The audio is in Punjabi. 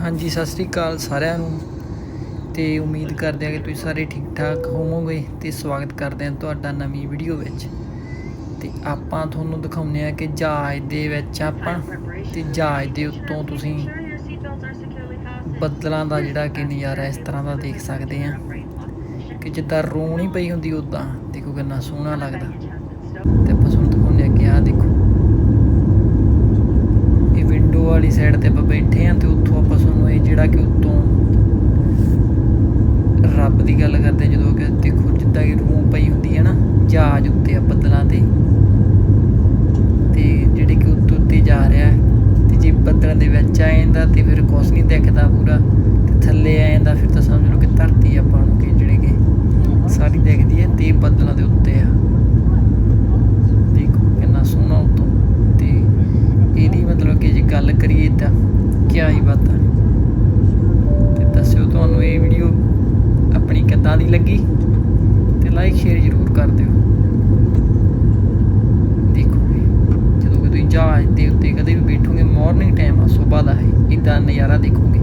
ਹਾਂਜੀ, ਸਤਿ ਸ੍ਰੀ ਅਕਾਲ ਸਾਰਿਆਂ ਨੂੰ। ਤੇ ਉਮੀਦ ਕਰਦੇ ਹਾਂ ਕਿ ਤੁਸੀਂ ਸਾਰੇ ਠੀਕ ਠਾਕ ਹੋਵੋਗੇ ਤੇ ਸਵਾਗਤ ਕਰਦੇ ਹਾਂ ਤੁਹਾਡਾ ਨਵੀਂ ਵੀਡੀਓ ਵਿੱਚ। ਤੇ ਆਪਾਂ ਤੁਹਾਨੂੰ ਦਿਖਾਉਂਦੇ ਆ ਕਿ ਜਹਾਜ਼ ਦੇ ਵਿੱਚ ਆਪਾਂ ਤੇ ਜਹਾਜ਼ ਦੇ ਉੱਤੋਂ ਤੁਸੀਂ ਬੱਦਲਾਂ ਦਾ ਜਿਹੜਾ ਕਿ ਨਜ਼ਾਰਾ ਇਸ ਤਰ੍ਹਾਂ ਦਾ ਦੇਖ ਸਕਦੇ ਆ ਕਿ ਜਿੱਦਾਂ ਰੂਹ ਨਹੀਂ ਪਈ ਹੁੰਦੀ ਉਦਾਂ ਦੇਖੋ ਕਿੰਨਾ ਸੋਹਣਾ ਲੱਗਦਾ। ਤੇ ਆਪਾਂ ਤੁਹਾਨੂੰ ਦਿਖਾਉਂਦੇ ਆ ਕਿ ਆਹ ਦੇਖੋ ਇਹ ਵਿੰਡੋ ਵਾਲੀ ਸਾਈਡ ਤੇ ਆਪਾਂ ਬੈਠੇ ਆ ਤੇ ਉੱਥੋਂ ਆਪਾਂ ਤੁਹਾਨੂੰ ਇਹ ਜਿਹੜਾ ਕਿ ਉੱਤੋਂ ਰੱਬ ਦੀ ਗੱਲ ਕਰਦੇ ਜਦੋਂ ਕਿ ਦੇਖੋ ਜਿੱਦਾਂ ਕਿ ਰੂਹ ਪਈ ਹੁੰਦੀ ਹੈ ਨਾ ਜਹਾਜ਼ ਉੱਤੇ ਆ ਬੱਦਲਾਂ ਤੇ। ਤੇ ਜਿਹੜੇ ਕਿ ਉੱਤੇ ਉੱਤੇ ਜਾ ਰਿਹਾ ਤੇ ਜੇ ਬੱਦਲਾਂ ਦੇ ਵਿੱਚ ਆ ਜਾਂਦਾ ਤੇ ਫਿਰ ਕੁਛ ਨਹੀਂ ਦਿਖਦਾ ਪੂਰਾ ਤੇ ਥੱਲੇ ਆ ਜਾਂਦਾ ਫਿਰ ਤਾਂ ਸਮਝ ਲਓ ਕਿ ਧਰਤੀ ਆਪਾਂ ਨੂੰ ਕਿ ਜਿਹੜੇ ਕਿ ਸਾਰੀ ਦਿਖਦੀ ਹੈ ਤੇ ਬੱਦਲਾਂ ਦੇ ਉੱਤੇ ਆ ਦੇਖੋ ਕਿੰਨਾ ਸੋਹਣਾ ਉੱਤੋਂ ਤੇ ਇਹਦੀ ਮਤਲਬ ਕਿ ਜੇ ਗੱਲ ਕਰੀਏ ਤਾਂ ਕਿਆ ਹੀ ਬਾਤਾਂ ਤੇ ਦੱਸਿਓ ਤੁਹਾਨੂੰ ਇਹ ਵੀਡੀਓ ਆਪਣੀ ਕਿੱਦਾਂ ਦੀ ਲੱਗੀ? ਤੇ ਲਾਈਕ ਸ਼ੇਅਰ ਜ਼ਰੂਰ ਕਰ ਦਿਓ। ਦੇਖੋ ਜਦੋਂ ਕਿ ਤੁਸੀਂ ਜਹਾਜ਼ ਦੇ ਉੱਤੇ ਕਦੇ ਵੀ ਬੈਠੋਗੇ ਮਾਰਨਿੰਗ ਟਾਈਮ ਆ, ਸਵੇਰ ਦਾ ਹੈ। ਇਦਾਂ ਨਜ਼ਾਰਾ ਦੇਖੋਗੇ।